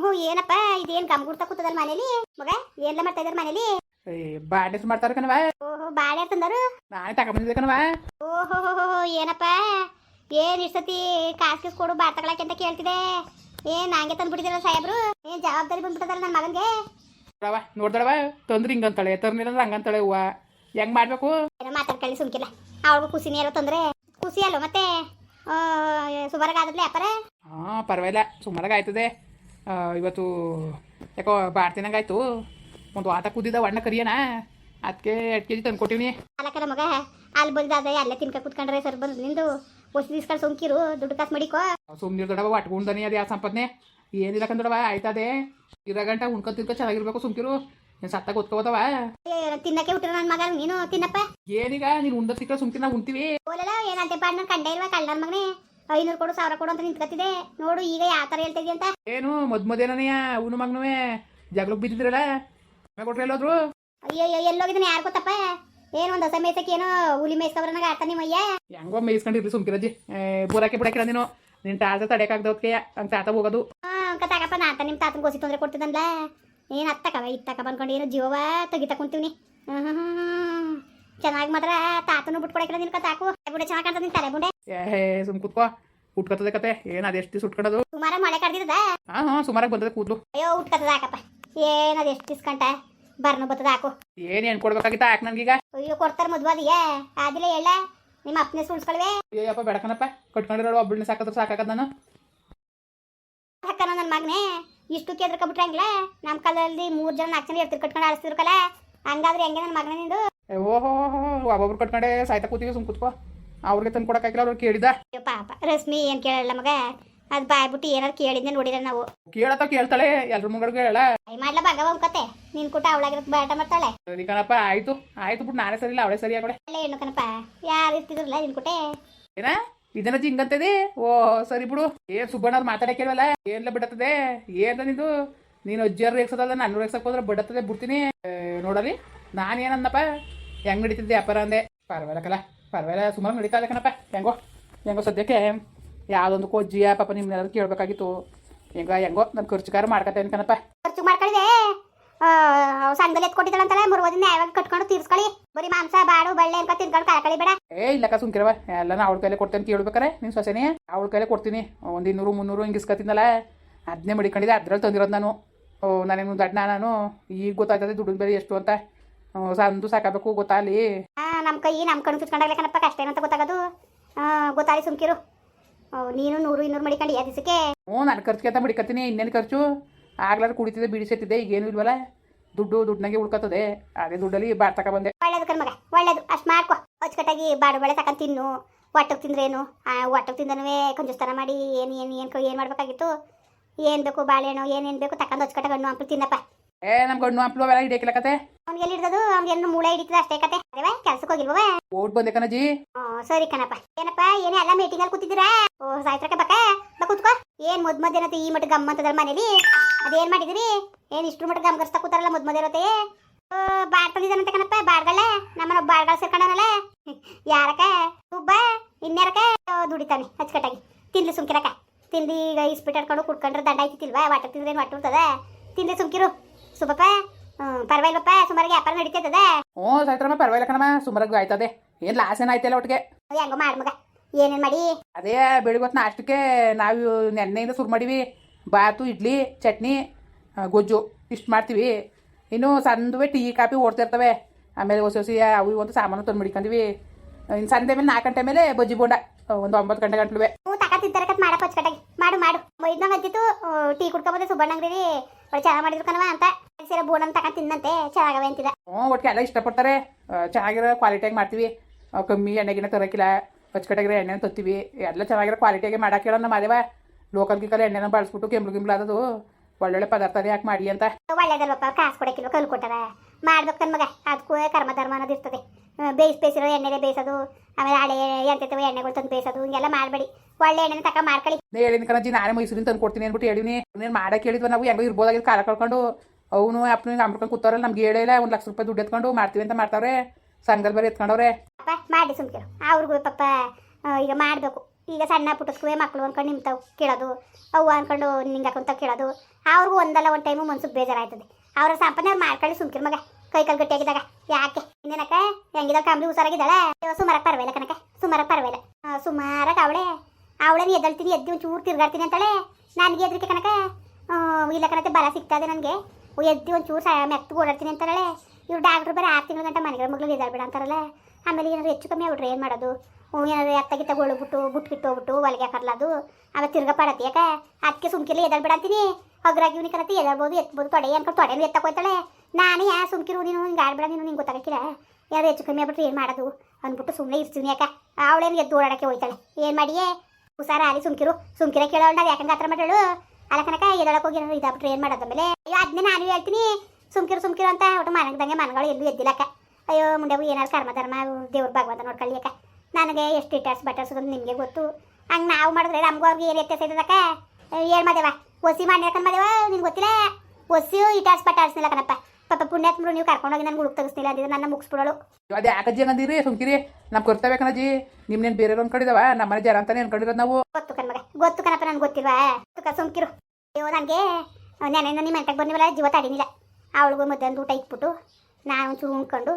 ಹ್ಞೂ ಏನಪ್ಪ ಇದೇನು ಗಮ್ ಗುಡ್ತಾ ಕೂತದಲ್ಲ ಮನೇಲಿ? ಮಗ ಏನ್ಲ ಮಾಡ್ತಾ ಇದಾರೆ ಮನೇಲಿ? ಬಾಡೇಸ್ ಬಾಂಡೆ ಮಾಡ್ತಾರ ಕಣವ ಓಹೋ ಬಾಳೆ ತಂದರು ನಾನೇ ತಗೊಂಬಂದಿದ್ದೆ ಕಣವ ಓಹೋ ಏನಪ್ಪ? ಏನ್ ಇಷ್ಟತಿ ಕಾಸು ಗೀಸ್ ಕೊಡು ಬಾರ್ ತಗೊಳಕ್ಕೆ ಅಂತ ಕೇಳ್ತಿದೆ. ಏನ್ ಹಂಗೆ ತಂದ್ಬಿಟ್ಟಿದ್ದೀರ ಸಾಹೇಬ್ರು. ಏನ್ ಜವಾಬ್ದಾರಿ ಬಂದ್ಬಿಟ್ಟದಲ್ಲ ನನ್ನ ಮಗನ್ಗೆ. ನೋಡವ ನೋಡ್ದಳವ ತಂದ್ರೆ ಹಿಂಗಂತಾಳೆ ತರ್ನಿಲ್ಲ ಅಂದ್ರೆ ಹಂಗಂತಾಳೆ ಹೂವ ಹೆಂಗ್ ಮಾಡ್ಬೇಕು? ಏನೋ ಮಾತಾಡ್ಕೊಳ್ಳಿ ಸುಮ್ಕಿಲ್ಲ. ಅವಳಿಗೂ ಖುಷಿನೇ ಇರೋ ತೊಂದ್ರೆ. ಖುಷಿ ಅಲ್ವ ಮತ್ತೆ? ಸುಮಾರಾಗಾದ್ರಲ್ಲ ಅಪ್ಪರ? ಹಾ ಪರವಾಗಿಲ್ಲ ಸುಮಾರಾಗ ಆಯ್ತದೆ. ಇವತ್ತು ಯಾಕೋ ಬಾಡ್ತಿನಂಗಾಯ್ತು ಒಂದು ಆತ ಕುದ್ದಿದ್ದ ಒಣ್ಣ ಕರಿಯನ ಅದಕ್ಕೆ ಎರಡು ಕೆ ಜಿ ತಂದು ಕೊಟ್ಟಿನಿ ಅಲ್ಲಕ್ಕಲ್ಲ ಮಗ ಅಲ್ಲಿ ಬಂದಾದ್ರೆ ಅಲ್ಲೇ ತಿನ್ಕ ಕುತ್ಕೊಂಡ್ರೆ ಸರ್ ಬಂದು ನಿಂದು ಒಸಿ ದಿಸ್ಕೊಂಡು ಸುಮ್ಕಿರು ದುಡ್ಡು ಕಾಸು ಮಡಿಕೋ. ಸುಮ್ಮನೆ ದೊಡವ ಅಟ್ಕೊಂಡನಿ ಅದು ಯಾವ ಸಂಪಾದನೆ ಏನಿಲ್ಲ ಕಂದೊಡವ ಆಯ್ತದೆ. ಇರೋ ಗಂಟ ಉಣ್ಕೊ ತಿನ್ಕೊ ಚೆನ್ನಾಗಿರ್ಬೇಕು ಸುಮ್ಕಿರು. ನೀನು ಸತ್ತಾಗ ಗೊತ್ಕೋತಾವ ಏ, ತಿನ್ನಕ್ಕೆ ಹುಟ್ಟಿರೋ ನನ್ನ ಮಗ ನೀನು ತಿನ್ನಪ್ಪ. ಏನೀಗ ನೀನು ಉಂಡ ತಿಕ್ಕ ಸುಮ್ಕಿನ ಉಣ್ತೀವಿ. ಏನಂತೆ ಪಾಡ್ ನಾನು ಕಂಡೇ ಇಲ್ವಾ ಕಳ್ಳ ನನ್ನ ಮಗನೇ? ಐನೂರು ಕೊಡು ಸಾವಿರ ಕೊಡು ಅಂತ ನಿಂತ್ಕತ್ತಿದೆ. ನೋಡು ಈಗ ಯಾವ ಥರ ಹೇಳ್ತಾ ಇದೀಯ ಅಂತ. ಏನು ಮದ್ ಮದೇನಯ್ಯ ಅವನು ಮಗನವೇ ಜಗಳಕ್ಕೆ ಬಿದ್ದಿದ್ರಲ್ಲ? ಕೊಟ್ರೆ ಎಲ್ಲೋದ್ರು? ಅಯ್ಯೋ ಅಯ್ಯೋ ಎಲ್ಲೋಗಿದ್ದಾನೆ ಯಾರು ಗೊತ್ತಪ್ಪ? ಏನು ಒಂದು ಹೊಸ ಮೇಯ್ಸಕ್ಕೆ ಏನೋ ಹುಲಿ ಮೇಯ್ಸ್ಕೊಬ್ರನಾಗ ಆಡ್ತಾನೆ ನಿಮ್ಮಯ್ಯ ಹೆಂಗೋ ಮೇಯ್ಸ್ಕೊಂಡಿರ್ಲಿ ಸುಮ್ಕಿರಜ್ಜಿ ಬೂರಕ್ಕೆ ಬಿಡಕ್ಕಿಲ್ಲ ನೀನು. ನಿನ್ ತಾತ ತಡೆಯಕ್ಕಾಗ್ದೋದ್ಕೆ ಅಂತ ತಾತ ಹೋಗೋದು. ಹಾ ಅಂಕ ತಗಪ್ಪ ನಾ ಆತ ನಿಮ್ಮ ತಾತನ ಗೋಸಿ ತೊಂದರೆ ಕೊಡ್ತಿದ್ದಲ್ಲ ಏನು ಅತ್ತಕವ ಇತ್ತಕ ಬಂದ್ಕೊಂಡು ಏನು ಜೀವವ ತೆಗಿತಾ ಕುಂತೀವಿ ಚೆನ್ನಾಗಿ ಮಾತ್ರ ತಾತನು ಬಿಟ್ಕೊಡಕಿಲ್ಲ ನಿನ್ಕ ತಾಕು ಬುಡೆ ಚೆನ್ನಾಗಿ ಕಾಣ್ತದೆ ನಿನ್ ತಲೆ ಬುಡೆ. ಏ ಸುಮ್ ಕೂತ್ಕೋ. ಉಟ್ಕೊತದೆ ಕತೆ. ಏನ ಅದೆಷ್ಟು ದಿವಸ ಸುಮಾರ ಮಳೆ ಕಡ್ದಿದ ಹಾ ಹಾ ಸುಮಾರಾಗಿ ಬಂದದ ಕೂದಲು. ಅಯ್ಯೋ ಉಟ್ಕತ್ತದ ಹಾಕಪ್ಪ ಏನ್ ಎಷ್ಟು ದಿಸ್ಕಂಟ ಬರ್ನು ಬತ್ತದ ಹಾಕು ಏನ್ ಏನ್ ಕೊಡ್ಬೇಕಾಗಿತ್ತ ಯಾಕೆ ನನ್ಗೀಗ? ಅಯ್ಯೋ ಕೊಡ್ತಾರ ಮದ್ವಾದಿಯ ಆದಿಲ್ಲ ಹೇಳ ನಿಮ್ಮ ಅಪ್ಪನೇ ಸುಳ್ಸ್ಕೊಳ್ವೆ. ಅಯ್ಯಪ್ಪ ಬೆಡಕನಪ್ಪ. ಕಟ್ಕೊಂಡಿರೋ ಒಬ್ಬಳನ್ನ ಸಾಕತ್ರ ಸಾಕಾಗದ ನಾನು. ಅಕ್ಕನ ನನ್ನ ಮಗನೇ. ಇಷ್ಟು ಕೇದ್ರಕ ಬಿಟ್ರಂಗಿಲ್ಲ ನಮ್ಮ ಕಾಲದಲ್ಲಿ ಮೂರು ಜನ ನಾಲ್ಕು ಜನ ಎತ್ತಿರ್ ಕಟ್ಕೊಂಡು ಆಡಿಸ್ತಿರ್ಕಲ್ಲ ಹಂಗಾದ್ರೆ ಹೆಂಗೆ ನನ್ನ ಮಗನೇ ನಿಂದು? ಓಹೋ ಒಬ್ಬೊಬ್ರು ಕಟ್ಕೊಂಡೆ ಸಾಯ್ತಾ ಕೂತೀವಿ ಸುಮ್ ಕೂತ್ಕೋ. ಅವ್ರಿಗೆ ತಂದು ಕೊಡಕ್ಕಾಗಿಲ್ಲ ಅವ್ರು ಕೇಳಿದ. ಪಾಪ ರಶ್ಮಿ ಏನು ಕೇಳಲ್ಲ ಮಗ? ಅದು ಬಾಯ್ಬಿಟ್ಟು ಏನಾರು ಕೇಳಿದ್ದೆ ನೋಡಿದ್ರೆ ನಾವು. ಕೇಳತ್ತ ಕೇಳ್ತಾಳೆ ಎಲ್ರ ಮುಂಗಡ್ ಕೇಳಲ್ಲ ಐ ಮಾಡ್ಲ ಬಗ್ಗ ಕತೆ? ನಿನ್ ಕೂಟ ಅವಳಾಗಿರತ್ ಬೇಟ ಮಾಡ್ತಾಳೆ? ಸರಿ ಕಣಪ್ಪ ಆಯ್ತು. ಆಯ್ತು ಬಿಟ್ಟು ನಾನೇ ಸರಿ ಇಲ್ಲ ಅವಳೇ ಸರಿ ಆಗಡೆ ಅಲ್ಲೇ ಹೆಣ್ಣು ಕಣಪ್ಪ. ಯಾರು ಇರ್ತಿದ್ರಲ್ಲ ನಿನ್ ಕೂಟೆ? ಏನ? ಇದನ್ನ ಹಿಂಗಂತದೆ ಓ ಸರಿ ಬಿಡು. ಏನ್ ಸುಬ್ಬಣ್ಣ ಅವ್ರು ಮಾತಾಡಕ್ಕೆ ಕೇಳಲ್ಲ ಏನ್ಲ ಬಿಡತ್ತದೆ? ಏನ್ ನಿಂದು? ನೀನು ಅಜ್ಜಿಯರ್ ರೇಗ್ಸೋದಲ್ಲ ನಾನು ರೇಗ್ಸಕ್ ಹೋದ್ರೆ ಬಿಡತ್ತದೆ ಬಿಡ್ತೀನಿ. ಏ, ನೋಡಲಿ ನಾನೇನಂದಪ್ಪ ಹೆಂಗ್ ನಡೀತಿದ್ದೆ ವ್ಯಾಪಾರ ಅಂದೆ? ಪರವಾಗಿಲ್ಲ ಕಲ ಪರವಾಗಿಲ್ಲ ಸುಮಾರು ನಡೀತಾ ಇದೆ ಕಣಪ್ಪ. ಹೆಂಗೋ ಹೆಂಗೋ ಸದ್ಯಕ್ಕೆ ಯಾವುದೊಂದು ಕೋಜ್ಜಿಯ ಪಾಪ ನಿಮ್ನೆಲ್ಲರೂ ಕೇಳಬೇಕಾಗಿತ್ತು. ಹೆಂಗ ಹೆಂಗೋ ನಾನು ಖರ್ಚುಗಾರ ಮಾಡ್ಕತ್ತೇನೆ ಕಣಪ್ಪ. ಖರ್ಚು ಮಾಡ್ಕೊಳ್ಳಿದೆ ಸಂಘದಲ್ಲಿ ಎತ್ಕೊಟ್ಟಿದ್ದಾಳಂತಲ್ಲ ಮೂರುವದಿನ ಯಾವಾಗ ಕಟ್ಕೊಂಡು ತೀರ್ಸ್ಕೊಳ್ಳಿ. ಬರೀ ಮಾಂಸ ಬಾಡು ಬಳ್ಳೆ ಅಂತ ತಿನ್ಕೊಂಡು ಕಳ್ಕೊಳ್ಳಿ ಬೇಡ. ಏ ಇಲ್ಲಕ್ಕ ಸುಮ್ಕಿರವ. ಎಲ್ಲ ಅವಳ ಕೈಲೇ ಕೊಡ್ತೇನೆ ಕೇಳ್ಬೇಕಾರೆ ನಿನ್ ಸೊಸೆನೇ? ಅವಳ ಕೈಲೇ ಕೊಡ್ತೀನಿ. ಒಂದ್ ಇನ್ನೂರು ಮುನ್ನೂರು ಹಿಂಗೆ ಇಸ್ಕೊತೀನಲ್ಲ ಅದನ್ನೇ ಮಡಿಕೊಂಡಿದ್ದೆ ಅದ್ರಲ್ಲಿ ತಂದಿರೋದು ನಾನು. ಓ ನನಗೆ ದಡ್ಡ ನಾನು? ಈಗ ಗೊತ್ತಾಗ್ತದೆ ದುಡ್ಡಿನ ಬೆಲೆ ಎಷ್ಟು ಅಂತ. ಸಂದು ಸಾಕಬೇಕು ಗೊತ್ತಾಗಲಿ. ನಮ್ಮ ಕೈ ನಮ್ಮ ಕಣ್ಣು ಚುಚ್ಕೊಂಡಾಗಲೇ ಕಣಪ್ಪ ಕಷ್ಟ ಏನಂತ ಗೊತ್ತಾಗೋದು. ಆ, ಗೊತ್ತಾಳಿ ಸುಮ್ಕಿರು. ನೀನು ನೂರು ಇನ್ನೂರು ಮಡಿಕೊಂಡು ಯಾವ ದಿವಸಕ್ಕೆ. ಹ್ಞೂ ನಾನು ಖರ್ಚಿಗೆ ಅಂತ ಮಡಿಕತ್ತೀನಿ ಇನ್ನೇನು ಖರ್ಚು? ಆಗ್ಲಾರ ಕುಡಿತಿದ್ದೆ ಬಿಡಿಸತ್ತಿದ್ದೆ ಈಗೇನು ಇಲ್ವಲ್ಲ? ದುಡ್ಡು ದುಡ್ಡನಾಗೆ ಉಳ್ಕೊತದೆ ಅದೇ ದುಡ್ಡಲ್ಲಿ ಬಾರ್ ತಕ ಬಂದೆ. ಒಳ್ಳೇದು ಕಣ್ಮಗ ಒಳ್ಳೇದು ಅಷ್ಟು ಮಾಡ್ಕೊ. ಅಚ್ಚುಕಟ್ಟಾಗಿ ಬಾಡು ಬಳೆ ತಕೊಂಡು ತಿನ್ನು. ಒಟ್ಟಕ್ಕೆ ತಿಂದ್ರೇನು? ಒಟ್ಟಕ್ಕೆ ತಿಂದನವೇ ಕಂಜುಸ್ತಾನ ಮಾಡಿ ಏನು ಏನು ಏನು ಏನು ಮಾಡಬೇಕಾಗಿತ್ತು? ಏನು ಬೇಕು ಬಾಳೆಹಣ್ಣು ಏನೇನು ಬೇಕು ತಕೊಂಡು ಅಚ್ಚುಕಟ್ಟಾಗಿ ಹಣ್ಣು ಹಂಪಲು ತಿನ್ನಪ್ಪ. ಏ ನಮ್ ಗಂಡು ಹಂಪ್ಲು ಅವೆಲ್ಲ ಹಿಡಿಯಕಿಲ್ಲ ಕತೆ. ಅವ್ನಿಗೆ ಎಲ್ಲಿ ಹಿಡ್ದದು? ಅವ್ನಿಗೆ ಏನು ಮೂಳೆ ಹಿಡಿತದ ಅಷ್ಟೇ ಕತೆ. ಅದೇವಾ ಕೆಲ್ಸಕ್ಕೆ ಹೋಗಿಲ್ವವ ಓಟ್ ಬಂದೆ ಕಣಜಿ. ಹ್ಞೂ ಸರಿ ಕಣಪ್ಪ. ಏನಪ್ಪ ಏನೇ ಎಲ್ಲ ಮೀಟಿಂಗಲ್ಲಿ ಕೂತಿದ್ದೀರಾ? ಓ ಸಾಯ್ತ್ರಕ್ಕೆ ಬಕ್ಕ? ಬಾ ಕೂತ್ಕೋ. ಏನು ಮುದ್ ಮಧ್ಯ ಏನತ್ತೆ ಈ ಮಟ್ಟ ಗಮ್ಮ ಅಂತದಲ್ಲ ಮನೇಲಿ? ಅದೇನ್ ಮಾಡಿದಿರಿ? ಏನ್ ಇಷ್ಟು ಮಟ್ಟ ಗಮ್ ಗರ್ಸ್ತಾ ಕೂತಾರಲ್ಲ ಮುದ್ ಮಧ್ಯ ಇರತ್ತೆ ಬಾಡ್ ತಂದಿದ್ದಾನಂತ ಕಣಪ್ಪ ಬಾಡ್ಗಳ ನಮ್ಮನ ಬಾಡ್ಗಳ ಸೇರ್ಕೊಂಡನಲ್ಲ. ಯಾರಕ ಸುಬ್ಬ ಇನ್ಯಾರಕ ದುಡಿತಾನೆ ಅಚ್ಚುಕಟ್ಟಾಗಿ. ತಿನ್ಲಿ ಸುಮ್ಕಿರಕ ತಿಂದು ಈಗ ಇಸ್ಪಿಟ್ ಆಡ್ಕೊಂಡು ಕುಡ್ಕೊಂಡ್ರೆ ದಂಡ ಐತಿಲ್ವಾ ವಾಟರ್ ತಿಂದ್ರೇನು ವಾಟರ್ ಇರ್ತದ ತಿನ್ಲಿ ಸುಮ್ಕಿರು. ಸುಬ್ಬಪ್ಪ ಪರವಾಗಿಲ್ಲಪ್ಪ ಸುಮಾರಿಗೆ ವ್ಯಾಪಾರ ನಡೀತದ ಹ್ಞೂ ಸಾಯ್ತ್ರಮ್ಮ ಪರವಾಗಿಲ್ಲ ಕಣಮ್ಮ ಸುಮಾರಾಗಿ ಆಯ್ತದೆ. ಏನು ಲಾಸ್ ಏನಾಯ್ತಲ್ಲ ಒಟ್ಟಿಗೆ? ಹೆಂಗೋ ಮಾಡ್ ಮಗ. ಏನೇನು ಮಾಡಿ? ಅದೇ ಬೆಳಿಗ್ಗೆ ಹೊತ್ತು ನಾಷ್ಟಕ್ಕೆ ನಾವು ನೆನ್ನೆಯಿಂದ ಶುರು ಮಾಡೀವಿ. ಬಾತು ಇಡ್ಲಿ ಚಟ್ನಿ ಗೊಜ್ಜು ಇಷ್ಟು ಮಾಡ್ತೀವಿ. ಇನ್ನು ಸಂದುವೆ ಟೀ ಕಾಫಿ ಓಡ್ತಿರ್ತವೆ ಆಮೇಲೆ ಹೊಸ ಹೊಸ ಅವು ಒಂದು ಸಾಮಾನು ತಂದು ಮಡಿಕೊಂಡಿವಿ. ಇನ್ನು ಸಂಜೆ ಮೇಲೆ ನಾಲ್ಕು ಗಂಟೆ ಮೇಲೆ ಬಜ್ಜಿ ಬೋಂಡ. ಒಂದು ಒಂಬತ್ತು ಗಂಟೆ ಗಂಟ್ಲುವೆ. ಹ್ಞೂ ತಗತ್ತಿದ್ದಾರೆ ಕತ್ ಮಾಡಪ್ಪ ಅಚ್ಚುಕಟ್ಟಾಗಿ. ಮಾಡು ಮಾಡು. ಮೈದ್ನಂಗೆ ಅಂತಿತ್ತು ಟೀ ಕುಡ್ಕೊಬೋದೆ ಸುಬ್ಬಣ್ಣ ಅಂಗಡಿ ಒಳ್ಳೆ ಚೆನ್ನಾಗಿ ಮಾಡಿದ್ರು ಕಣವ ಅಂತ. ಸೇರ ಬೋಣನ್ ತಗೊಂಡು ತಿನ್ನಂತೆ ಚೆನ್ನಾಗವೆ ಅಂತಿದ ಹ್ಞೂ ಒಟ್ಟಿಗೆ ಎಲ್ಲ ಇಷ್ಟಪಡ್ತಾರೆ. ಚೆನ್ನಾಗಿರೋ ಕ್ವಾಲಿಟಿಯಾಗಿ ಮಾಡ್ತೀವಿ. ಕಮ್ಮಿ ಎಣ್ಣೆಗಿನ ತರಕಿಲ್ಲ. ಅಚ್ಚುಕಟ್ಟಾಗಿರೋ ಎಣ್ಣೆನ ತತ್ತೀವಿ. ಎಲ್ಲ ಚೆನ್ನಾಗಿರೋ ಕ್ವಾಲಿಟಿಯಾಗಿ ಮಾಡಕ್ಕೆ ಹೇಳೋಣ ನಮ್ಮ ಅದೇವ ಲೋಕಲ್ ಗಿಕಲ್ ಎಣ್ಣೆನ ಬಳಸ್ಬಿಟ್ಟು ಕೆಂಬ್ಳು ಗಿಂಬ್ಳು ಆದದು ಒಳ್ಳೊಳ್ಳೆ ಪದಾರ್ಥ ಯಾಕೆ ಮಾಡಲಿ ಅಂತ. ಒಳ್ಳೇದಲ್ವಪ್ಪ ಕಾಸು ಕೊಡಕ್ಕಿಲ್ಲ ಕಲ್ ಕೊಟ್ಟಾರ. ಮಾಡ್ಬೇಕು ನನ್ನ ಮಗ. ಅದಕ್ಕೂ ಕರ್ಮ ಧರ್ಮ ಅನ್ನೋದು ಇರ್ತದೆ. ಬೇಯಿಸಿ ಬೇಯಿಸಿರೋ ಎಣ್ಣೆ ಬೇಯಿಸೋದು ಆಮೇಲೆ ಹಳೆ ಎಂತೆಂಥವು ಎಣ್ಣೆಗಳು ತಂದು ಬೇಯಿಸೋದು ಹಿಂಗೆಲ್ಲ ಮಾಡಬೇಡಿ. ಒಳ್ಳೆ ಎಣ್ಣೆ ತಕ ಮಾಡ್ಕೊಳ್ಳಿ. ನೇ ಹೇಳಿನ ಕಣಜಿ ನಾನೇ ಮೈಸೂರಿನ ತಂದು ಕೊಡ್ತೀನಿ ಅಂದ್ಬಿಟ್ಟು ಹೇಳಿನಿ. ನೀನು ಮಾಡಕ್ಕೆ ಹೇಳಿದ್ವ ನಾವು ಹೆಂಗೋ ಇರ್ಬೋದಾಗಿದ್ದು ಕಾಲ ಕಳ್ಕೊಂಡು. ಅವನು ಅಪ್ಪನಿಗೆ ಅಂಬ್ಕೊಂಡು ಕೂತವ್ರಲ್ಲ ನಮ್ಗೆ ಹೇಳಿಲ್ಲ ಒಂದು ಲಕ್ಷ ರೂಪಾಯಿ ದುಡ್ಡು ಎತ್ಕೊಂಡು ಮಾಡ್ತೀವಿ ಅಂತ ಮಾಡ್ತಾವ್ರೆ. ಸಂಘದ ಬರೀ ಎತ್ಕೊಂಡವ್ರೆ. ಅಪ್ಪ ಮಾಡಿ ಸುಮ್ಕಿರು. ಅವ್ರಿಗೂ ಪಾಪ ಈಗ ಮಾಡಬೇಕು. ಈಗ ಸಣ್ಣ ಪುಟ್ಟಸ್ಕುವೆ ಮಕ್ಕಳು ಅನ್ಕೊಂಡು ನಿಮ್ತಾವ್ ಕೇಳೋದು ಅವು ಅನ್ಕೊಂಡು ನಿಂಗೆ ಹಾಕೊಂತ ಕೇಳೋದು. ಅವ್ರಿಗೂ ಒಂದಲ್ಲ ಒಂದು ಟೈಮು ಮನ್ಸಿಗೆ ಬೇಜಾರಾಯ್ತದೆ. ಅವ್ರ ಸಂಪಾದನೆ ಅವ್ರು ಮಾಡ್ಕೊಳ್ಳಿ ಸುಮ್ಕಿರ್ ಮಗ. ಕೈ ಕಾಲು ಗಟ್ಟಿಯಾಗಿದ್ದಾಗ ಯಾಕೆ? ಇನ್ನೇನಕ್ಕ? ಹೆಂಗಿದ ಕಾಮ್ಲಿ ಹುಷಾರಾಗಿದ್ದಾಳೆ? ಸುಮಾರಾಗಿ ಪರವಾಗಿಲ್ಲ ಕನಕ ಸುಮಾರಾಗಿ ಪರವಾಗಿಲ್ಲ. ಸುಮಾರಾಗಿ ಅವಳೆ. ಅವಳೇನು ಎದ್ದಳ್ತೀನಿ, ಎದ್ದು ಒಂಚೂರು ತಿರ್ಗಾಡ್ತೀನಿ ಅಂತಾಳೆ. ನನಗೆ ಎದ್ರಿಕೆ ಕನಕ ಇಲ್ಲ ಕಣತೆ ಬಲ ಸಿಗ್ತದೆ ನನಗೆ. ಎದ್ದು ಒಂಚೂರು ಸ, ಮೆತ್ತು ಓಡಾಡ್ತೀನಿ ಅಂತಾಳೆ. ಇವ್ರು ಡಾಕ್ಟ್ರು ಬೇರೆ ಆರು ತಿಂಗಳ ಗಂಟೆ ಮನೆಗಳ ಮಗಳು ಬಿಡ ಅಂತಾರಲ್ಲ. ಆಮೇಲೆ ಏನಾದ್ರು ಹೆಚ್ಚು ಕಮ್ಮಿ ಅವ್ರು ಏನು ಮಾಡೋದು? ಏನಾದ್ರು ಒಳಬಿಟ್ಟು ಬುಟ್ಟು, ಬಿಟ್ಟು ಹೋಗ್ಬಿಟ್ಟು ಹೊಲಿಗೆ ಹಾಕಲ್ಲ ಅದು? ಆಮೇಲೆ ತಿರ್ಗಾ ಪಡತ್ತೆ ಯಾಕೆ? ಅದಕ್ಕೆ ಸುಮ್ಕಿಲ್ಲ ಎದ್ದಾಳ್ಬೇಡ ಅಂತೀನಿ. ಹಗ್ರಾಗಿ ಇವ್ನಿಗೆ ಕರತಿ ಎದ್ದಾಳ್ಬೋದು ಎತ್ಬೋದು, ತೊಡೆ ಅನ್ಕೊಂಡು ತೊಡೆನೂ ಎತ್ತಕ್ಕೆ ಹೋಯ್ತಾಳೆ. ನಾನೇ ಯಾ ಸುಮ್ಕಿರು, ನೀನು ಹಿಂಗೆ ಆಡ್ಬೇಡ ನೀನು ನಿಂಗೆ ಗೊತ್ತಾಗಕ್ಕಿಲ್ಲ. ಯಾರು ಹೆಚ್ಚು ಕಮ್ಮಿ ಆಗ್ಬಿಟ್ರೆ ಏನು ಮಾಡೋದು? ಅಂದ್ಬಿಟ್ಟು ಸುಮ್ಮನೆ ಇರ್ತೀನಿ ಯಾಕೆ? ಅವಳೇನು ಎದ್ದು ಓಡಾಡಕ್ಕೆ ಹೋಯ್ತಾಳೆ. ಏನು ಮಾಡಿಯೇ? ಹುಷಾರ ಅಲ್ಲಿ ಸುಮ್ಕಿರು. ಸುಮ್ಕಿರ ಕೇಳೋಣ ಯಾಕಂದ್ರೆ ಹತ್ರ ಮಾಡಳು ಅಲ್ಲ ಕನಕ ಎದೊಳಕ್ಕೆ ಹೋಗಿ ಏನಾದ್ರು ಇದಾಗ್ಬಿಟ್ರೆ ಏನು ಮಾಡೋದು ಆಮೇಲೆ? ಅಯ್ಯೋ ಅದನ್ನೇ ನಾನು ಹೇಳ್ತೀನಿ. ಸುಮ್ಕಿರು ಸುಮ್ಕಿರು ಅಂತ ಒಟ್ಟು ಮನಗ್ದಂಗೆ ಮನಗಳು ಎಲ್ಲೂ ಎದ್ದಿಲ್ಲಕ್ಕ ಅಯ್ಯೋ ಮುಂಡೆಗೂ ಏನಾದ್ರು ಕರ್ಮ ಧರ್ಮ, ದೇವ್ರ ಭಗವಂತ ನೋಡ್ಕೊಳ್ಳಿ ಅಕ್ಕ ನನಗೆ ಎಷ್ಟು ಇಟ್ಟಾರ್ಸ್ ಅಂತ ನಿಮಗೆ ಗೊತ್ತು. ಹಂಗೆ ನಾವು ಮಾಡಿದ್ರೆ ನಮಗೂ ಅವ್ರಿಗೆ ಏನು ವ್ಯತ್ಯಾಸ ಇದ್ದದಕ್ಕ ಏನು ಮಾದೇವ ಒಸಿ ಮಾಡಿ ಹಾಕೊಂಡ್ ಮಾದೇವ ನಿನ್ಗೆ ಗೊತ್ತಿಲ್ಲ? ಒಸಿಯು ಇಟಾಸ್ ಪಟಾಡ್ಸ್ನಿಲ್ಲ ಕಣಪ್ಪ. ಪಾಪ ಪುಣ್ಯಾತ್ಮರು ನೀವು ಕರ್ಕೊಂಡೋಗಿ ನನ್ನ ಹುಡುಕ್ ತೆಗಿಸ್ತಿಲ್ಲ ಅಂದಿದ್ರೆ ನನ್ನ ಮುಗಿಸ್ಬಿಡೋಳು. ಅದೇ ಯಾಕಜ್ಜಿ ಅನ್ನಂದಿರಿ ಸುಮ್ಕಿರಿ. ನಮ್ಮ ಕರ್ತವ್ಯ ಕಣಜ್ಜಿ. ನಿಮ್ನೇನು ಬೇರೆ ಅನ್ಕೊಂಡಿದಾವ? ನಮ್ಮನೆ ಜನ ಅಂತಾನೆ ಅನ್ಕೊಂಡಿರೋದು ನಾವು. ಗೊತ್ತು ಕಣ್ಮಗ ಗೊತ್ತು ಕಣಪ್ಪ ನನ್ಗೆ ಗೊತ್ತಿಲ್ವಾ? ಗೊತ್ತು ಸುಮ್ಕಿರು. ಅಯ್ಯೋ ನನಗೆ ನೆನೆ ನಿಮ್ಮ ಮೆಂಟಕ್ಕೆ ಬಂದಿವಲ್ಲ ಜೀವ ತಡಿನಿಲ್ಲ ಅವಳಿಗೂ ಮಧ್ಯಾಹ್ನ ಊಟ ಇಟ್ಬಿಟ್ಟು ನಾನು ಒಂಚೂರು ಉಣ್ಕೊಂಡು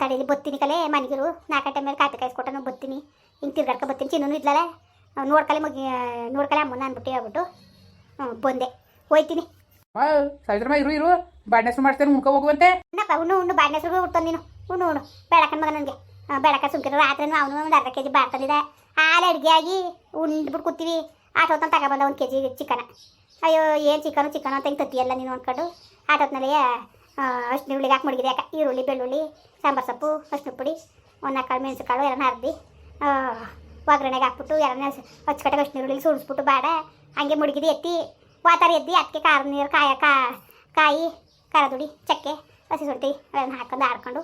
ತಡೀಲಿ ಬತ್ತೀನಿ ಕಲೆ ಮನೆಗಿರು ನಾಲ್ಕು ಟೈಮ್ ಮೇಲೆ ಕಾಪಿ ಕಾಯಿಸ್ಕೊಟ್ಟು ನಾನು ಬತ್ತೀನಿ. ಹಿಂಗೆ ತಿರ್ಗಾಡ್ಕೊ ಬತ್ತೀನಿ. ಚಿನ್ನೂ ಇದ್ಲಲ್ಲ ನೋಡ್ಕಲೆ ಮಗಿ ನೋಡ್ಕಲೆ ಅಮ್ಮನ ಅಂದ್ಬಿಟ್ಟು ಹೇಳ್ಬಿಟ್ಟು ಬಂದೆ. ಹೋಯ್ತೀನಿ. ಸಾವಿತ್ರಮ್ಮ ಇರು ಇರು. ಬಾಡ್ನೆ ಹೆಸರು ಮಾಡ್ತೇನೆ ಉಣ್ಕೊ ಹೋಗುವಂತೆ. ಉಣ್ಣು ಉಣ್ಣು. ಬಾಡಿನ ಉಡ್ತಾನೆ ನೀನು. ಉಣ್ಣು ಉಣ್ಣು. ಬೆಳಕನ್ ಮಗ ನನಗೆ. ಬೆಳಕ ಸುಮ್ಕಿರೋ ರಾತ್ರಿ ಅವನು ಒಂದು ಅರ್ಧ ಕೆ ಜಿ ತಂದಿದೆ. ಹಾಲು ಅಡುಗೆ ಆಗಿ ಉಂಡ್ಬಿಟ್ಟು ಕೂತೀವಿ. ಆಟೋತನ ತಗೊಬಂದ ಒಂದು ಕೆ ಜಿ ಚಿಕನ. ಅಯ್ಯೋ ಏನು ಚಿಕನು ಚಿಕನು ಅಂತ ಹಿಂಗೆ ತತ್ತಿಯಲ್ಲ ನೀನು ಅಂದ್ಕೊಂಡು ಆಟೋತ್ನಲ್ಲಿ ಅಷ್ಟು ಹುಳಿಗೆ ಹಾಕಿ ಮಡಗಿದೆ ಯಾಕೆ? ಈರುಳ್ಳಿ ಬೆಳ್ಳುಳ್ಳಿ ಸಾಂಬಾರು ಸೊಪ್ಪು ಅಷ್ಟು ಪುಡಿ ಕಾಳು ಮೆಣಸು ಕಾಳು ಎಲ್ಲ ಅರ್ದಿ ಒಗ್ಗರಣೆಗೆ ಹಾಕ್ಬಿಟ್ಟು ಎರಡನೇ ಹಚ್ಚಿಕಟ್ಟೆಗೆ ಅಷ್ಟು ಈರುಳ್ಳಿ ಸುಡಿಸ್ಬಿಟ್ಟು ಬಾಡ. ಹಂಗೆ ಮುಡುಗಿದು ಎತ್ತಿ ವಾತಾರ ಎದ್ದಿ ಅದಕ್ಕೆ ಖಾರ ನೀರು ಕಾಯ ಕಾ ಕಾಯಿ ಖಾರ ದುಡಿ ಚಕ್ಕೆ ಹಸಿ ಸುಂಟಿ ಅದನ್ನು ಹಾಕೊಂಡು ಆಡ್ಕೊಂಡು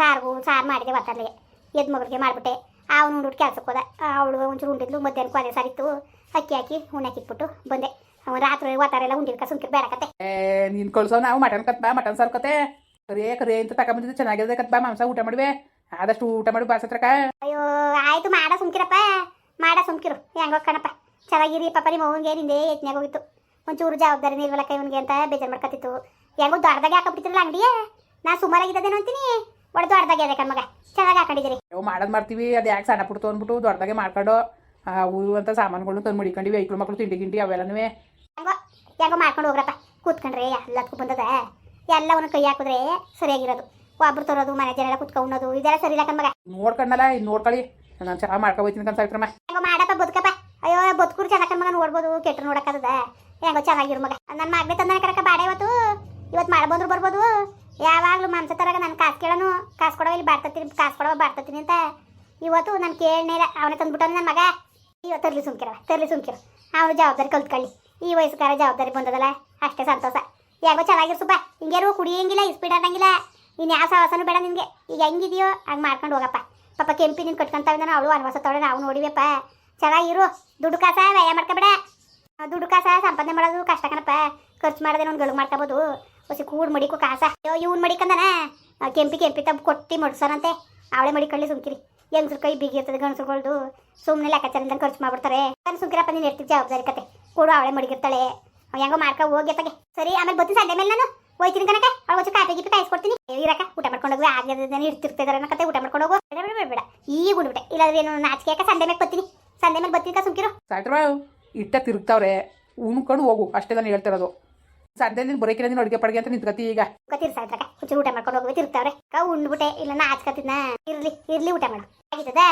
ಸಾರು ಸಾರು ಮಾಡಿದೆ ಒತ್ತರ್ಲಿಗೆ ಎದ್ದು ಮಗಳಿಗೆ ಮಾಡಿಬಿಟ್ಟೆ. ಅವನು ಉಂಡು ಕೆಲಸಕ್ಕೆ ಹೋದ. ಅವಳು ಒಂಚೂರು ಉಂಡಿದ್ಲು ಮಧ್ಯಾಹ್ನಕ್ಕೂ ಅದೇ ಸಾರಿತ್ತು ಅಕ್ಕಿ ಹಾಕಿ ಬಿಟ್ಟು ಬಂದೆ. ಅವನು ರಾತ್ರಿ ಒತ್ತಾರ ಎಲ್ಲ ಉಂಡಿದ್ಕ ಸುಮ್ಕಿರ್ ಬೇಡಕತ್ತೆ ಏ ನೀನು ಕಳ್ಸೋ ನಾವು ಮಟನ್ ಕತ್ಬಾ ಮಟನ್ ಸಾರು ಕತೆ. ಕರೇ ಕರೇ ಅಂತ ತಗೊಂಬಂದಿದ್ದು ಚೆನ್ನಾಗಿದೆ ಕತ್ ಬಾ ಮಾಂಸ ಊಟ ಮಾಡಿವೆ. ಆದಷ್ಟು ಊಟ ಮಾಡಿ ಬಾಸತ್ರಕ. ಅಯ್ಯೋ ಆಯ್ತು ಮಾಡ ಸುಮ್ಕಿರಪ್ಪ. ಮಾಡ ಸುಮ್ಕಿರು. ಹೆಂಗೋ ಕಣಪ್ಪ. ಚೆನ್ನಾಗಿರಿ ಪಾಪ ನಿಮ್ಮ ಅವನಿಗೆ ನಿಂದೆ ಯತ್ನಾಗ ಹೋಗಿತ್ತು. ಒಂಚೂರು ಜವಾಬ್ದಾರಿ ನಿರ್ವಲಕ್ಕ ಇವನಿಗೆ ಅಂತ ಬೇಜಾರು ಮಾಡ್ಕೊತಿತ್ತು ಹೆಂಗೋ ದೊಡ್ಡದಾಗೆ ಹಾಕೊಂಡ್ಬಿಟ್ಟಿರಲ್ಲ ಅಂಗಡಿಯ? ನಾ ಸುಮಾರಾಗಿದ್ದೇನೋ ಅಂತೀನಿ. ಒಳ್ಳೆ ದೊಡ್ಡದಾಗೆ ಅದೇ ಕಣ್ಮಗ ಚೆನ್ನಾಗಿ ಹಾಕೊಂಡಿದ್ದೀರಿ. ನಾವು ಮಾಡೋದು ಮಾಡ್ತೀವಿ. ಅದು ಯಾಕೆ ಸಣ್ಣ ಪುಟ್ಟು ಅಂದ್ಬಿಟ್ಟು ದೊಡ್ಡದಾಗೆ ಮಾಡ್ಕೊಂಡು ಅವು ಅಂತ ಸಾಮಾನುಗಳನ್ನ ತಂದು ಮುಡಿಕೊಂಡಿವಿ ಐಕ್ಳು ಮಕ್ಕಳು ತಿಂಡಿ ಗಿಂಡಿ ಅವೆಲ್ಲನೂ ಹೆಂಗೋ ಹೆಂಗೋ ಮಾಡ್ಕೊಂಡು ಹೋಗ್ರಪ್ಪ. ಕೂತ್ಕೊಂಡ್ರೆ ಎಲ್ಲದಕ್ಕೂ ಬಂದದ. ಎಲ್ಲ ಒಂದು ಕೈ ಹಾಕಿದ್ರೆ ಸರಿಯಾಗಿರೋದು. ಒಬ್ರು ತರೋದು ಮನೆ ಜನ ಎಲ್ಲ ಕುತ್ಕೊಂಡು ಇದೆಲ್ಲ ಸರಿ ಇಲ್ಲ ಕಣ್ಮಗ ನೋಡ್ಕೊಂಡಲ್ಲ ಇದು ನೋಡ್ಕೊಳ್ಳಿ. ನಾನು ಚೆನ್ನಾಗಿ ಮಾಡ್ಕೊಬೋತೀನಿ ಸಾವಿತ್ರಮ್ಮ. ಹೆಂಗೋ ಬದುಕಪ್ಪ ಅಯ್ಯೋ, ಬದುಕುರು ಚೆನ್ನಾಗಿ ಮಗ ನೋಡ್ಬೋದು ಕೆಟ್ಟರು ನೋಡಕ್ಕದ ಹೆಂಗೋ ಚೆನ್ನಾಗಿರು ಮಗ. ನನ್ನ ಮಗನೇ ತಂದ ಕರಕ ಬಾಡ ಇವತ್ತು. ಇವತ್ತು ಮಾಡ್ಬೋದ್ರು ಬಂದ್ರು ಬರ್ಬೋದು. ಯಾವಾಗಲೂ ಮಾಂಸ ತರಾಗ ನಾನು ಕಾಸು ಕೇಳೋನು. ಕಾಸು ಕೊಡೋ ಇಲ್ಲಿ ಬಾಡ್ತತೀನಿ ಕಾಸು ಕೊಡೋ ಬಾಡ್ತತೀನಿ ಅಂತ. ಇವತ್ತು ನಾನು ಕೇಳನೇ ಇಲ್ಲ. ಅವನೇ ತಂದ್ಬಿಟ್ಟವನು ನನ್ನ ಮಗ. ಇವತ್ತು ತರ್ಲಿ ಸುಮ್ಕಿರ ತರ್ಲಿ ಸುಮ್ಕಿರ. ಅವನು ಜವಾಬ್ದಾರಿ ಕಲ್ತ್ಕೊಳ್ಳಿ. ಈ ವಯಸ್ಸುಕಾರ ಜವಾಬ್ದಾರಿ ಬಂದದಲ್ಲ, ಅಷ್ಟೇ ಸಂತೋಷ. ಯಾಕೋ ಚೆನ್ನಾಗಿರು ಸುಬ್ಬ. ಹಿಂಗೇರು ಕುಡಿಯಂಗಿಲ್ಲ ಇಸ್ಪೀಡ್ ಆಗಂಗಿಲ್ಲ ಇನ್ನು ಯಾವ ಸಾಹಸನೂ ಬೇಡ ನಿನಗೆ. ಈಗ ಹೆಂಗಿದೆಯೋ, ಹಂಗೆ ಮಾಡ್ಕೊಂಡು ಹೋಗಪ್ಪ. ಪಾಪ ಕೆಂಪಿ ಕಟ್ಕೊಂತಾವೆ ನಾನು ಅವಳು ಅನ್ವಾಸ ತೊಳೆ ನಾವು ನೋಡಿವಪ್ಪ. ಚೆನ್ನಾಗಿರು ದುಡ್ಡು ಕಾಸ ವ್ಯಯ ಮಾಡ್ಕೊಬೇಡ. ದುಡ್ಡು ಕಾಸ ಸಂಪಾದನೆ ಮಾಡೋದು ಕಷ್ಟ ಕಣಪ್ಪ. ಖರ್ಚು ಮಾಡದೆ ಒಂದು ಗಳು ಮಾಡ್ಕೋಬೋದು. ಹೊಸಿ ಕೂಡ್ ಮಡಿಕು ಕಾಸ. ಅಯ್ಯೋ, ಇವ್ನು ಮಡಿಕಂದನ? ಕೆಂಪಿ ಕೆಂಪಿ ತಬ್ಬ ಕೊಟ್ಟು ಮಡ್ಸಾರಂತೆ ಅವಳೆ ಮಡಿಕೊಳ್ಳಿ ಸುಮ್ಕಿರಿ. ಹೆಂಗಸ್ರ ಕೈ ಬಿಗಿರ್ತದೆ ಗಣಸುಗಳ್ದು ಸುಮ್ಮನೆ ಲೆಕ್ಕಾಚಾರದಿಂದ ಖರ್ಚು ಮಾಡ್ಬಿಡ್ತಾರೆ. ನಾನು ಸುಮ್ಕಿರಪ್ಪ, ನೀನು ಇರ್ತೀವಿ ಜವಾಬ್ದಾರಿ ಕತೆ. ಕೊಡು, ಅವಳೆ ಮಡಿಗಿರ್ತಾಳೆ. ಹೆಂಗೋ ಮಾಡ್ಕೊ, ಹೋಗಿ ತಗೆ ಸರಿ, ಆಮೇಲೆ ಬತ್ತಿ ಸಂಡೆ ಮೇಲೆ ನಾನು. ಹೋಯ್ತೀನಿ ಕನಕ ಅವಳು ಒಂಚೂರು ಕಾಪಿ ಗಿಪಿ ಕಾಯಿಸ್ಕೊಡ್ತೀನಿ ಇರಕ ಊಟ ಮಾಡ್ಕೊಂಡು ಹೋಗಿ. ಆಗದ ಇರ್ತಿರ್ತಿದಾರೆ ಅನ್ನೋ ಕತೆ ಊಟ ಮಾಡ್ಕೊಂಡು ಹೋಗು. ಬೇಡ ಬೇಡ ಬೇಡ. ಈಗ ಉಂಡ್ಬಿಟ್ಟೆ. ಇಲ್ಲಾದ್ರೆ ಏನು ನಾಚಿಕೆ ಯಾಕೆ? ಸಂಡೆ ಮೇಲೆ ಬತ್ತೀನಿ. ಸಂಡೆ ಮೇಲೆ ಬತ್ತೀನಿ ಸುಮ್ಕಿರೋ. ಸಾಯ್ತ್ರ ಇಟ್ಟ ತಿರುಗ್ತಾವ್ರೆ. ಉಣ್ಕೊಂಡು ಹೋಗು. ಅಷ್ಟೇ ನಾನು ಹೇಳ್ತಿರೋದು. ಸಂಜೆ ಬರೋಕಿಲ್ಲ ನೀನು ಅಡುಗೆ ಪಡ್ಗೆ ಅಂತ ನಿಂತ್ಕತಿ ಈಗ. ತಿರ್ಸಾಯ್ತಾಗ ಒಂಚೂರು ಊಟ ಮಾಡ್ಕೊಂಡು ಹೋಗಿ ತಿರುಗ್ತಾವ್ರೆ. ಕ ಉಂಡ್ಬಿಟ್ಟೆ ಇಲ್ಲ ನಾಚ್ಕತಿದ್ನ ಇರ್ಲಿ ಇರ್ಲಿ ಊಟ ಮಾಡು. ಆಗಿದ್ದದ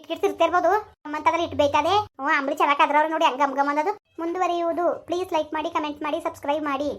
ಇಟ್ಕಿಟ್ ತಿರ್ತಿರ್ಬೋದು ನಮ್ಮಂತದ್ರಲ್ಲಿ ಇಟ್ಬೇಕಾದೆ ಹ್ಞೂ ಅಂಬಳಿ ಚೆನ್ನಾಗಿ ಅದ್ರವ್ರು ನೋಡಿ ಹಂಗ ಗಮ್ ಅನ್ನೋದು. ಮುಂದುವರಿಯುವುದು. ಪ್ಲೀಸ್ ಲೈಕ್ ಮಾಡಿ ಕಮೆಂಟ್ ಮಾಡಿ ಸಬ್ಸ್ಕ್ರೈಬ್ ಮಾಡಿ.